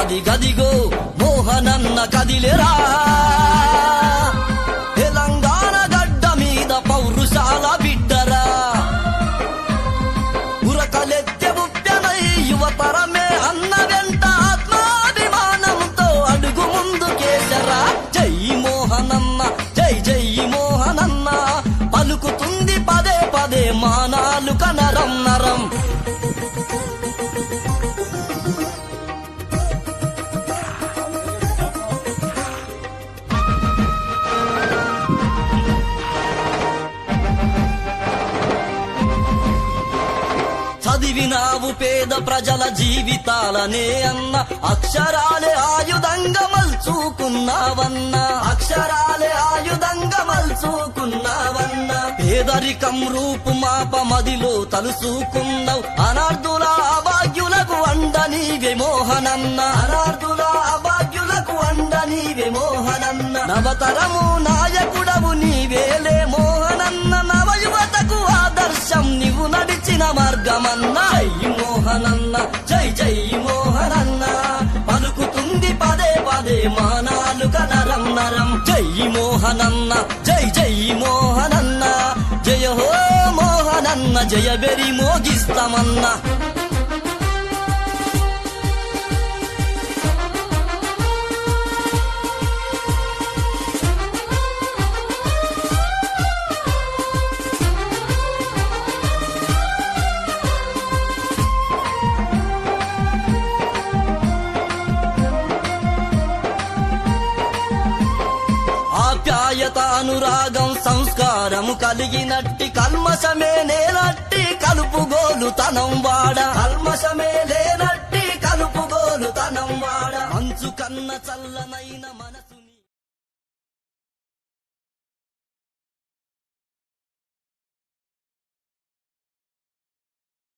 అదిగదిగో మోహనన్న కదిలేరా? చదివినావు పేద ప్రజల జీవితాలనే అన్న. అక్షరాలే ఆయుధంగా మల్చుకున్నావన్న. అక్షరాలే ఆయుధంగా మల్చుకున్నావన్న. పేదరికం రూపు మాప మదిలో తలుసుకున్నావు. అనార్థుల అభాగ్యులకు అండ నీవే మోహనన్న. అనార్థుల అభాగ్యులకు అండ నీవే మోహనన్న. నవతరము నాయకుడవు నీవేలే మోహనన్న. నవయువతకు ఆదర్శం నీవు నడిచిన మార్గమన్న. కనరం జై మోహనన్న జై జై మోహనన్న. జయ హో మోహనన్న జయ బెరి మోగిస్తామన్నా. ఆప్యాయత అనురాగం సంస్కారము కలిగినట్టి కల్మషమే నేనట్టి కలుపుగోలు తనం వాడ. కల్మషమే లేనట్టి కలుపుగోలు తనం వాడ. అంచు కన్న చల్లనైన మనసు